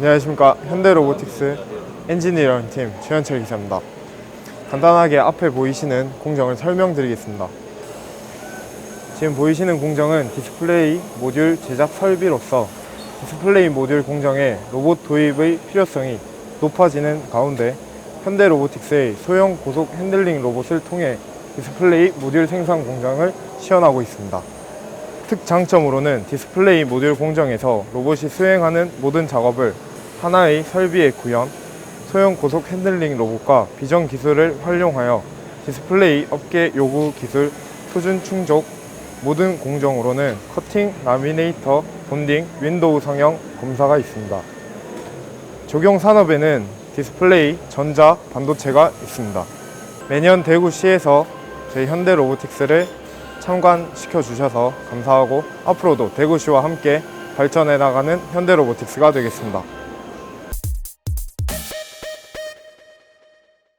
안녕하십니까 현대로보틱스 엔지니어링 팀 최현철 기자입니다. 간단하게 앞에 보이시는 공정을 설명드리겠습니다. 지금 보이시는 공정은 디스플레이 모듈 제작 설비로서 디스플레이 모듈 공정에 로봇 도입의 필요성이 높아지는 가운데 현대로보틱스의 소형 고속 핸들링 로봇을 통해 디스플레이 모듈 생산 공정을 시연하고 있습니다. 특장점으로는 디스플레이 모듈 공정에서 로봇이 수행하는 모든 작업을 하나의 설비에 구현, 소형 고속 핸들링 로봇과 비전 기술을 활용하여 디스플레이 업계 요구 기술 수준 충족 모든 공정으로는 커팅, 라미네이터, 본딩, 윈도우 성형 검사가 있습니다. 적용 산업에는 디스플레이, 전자, 반도체가 있습니다. 매년 대구시에서 저희 현대 로보틱스를 참관시켜 주셔서 감사하고 앞으로도 대구시와 함께 발전해 나가는 현대 로보틱스가 되겠습니다.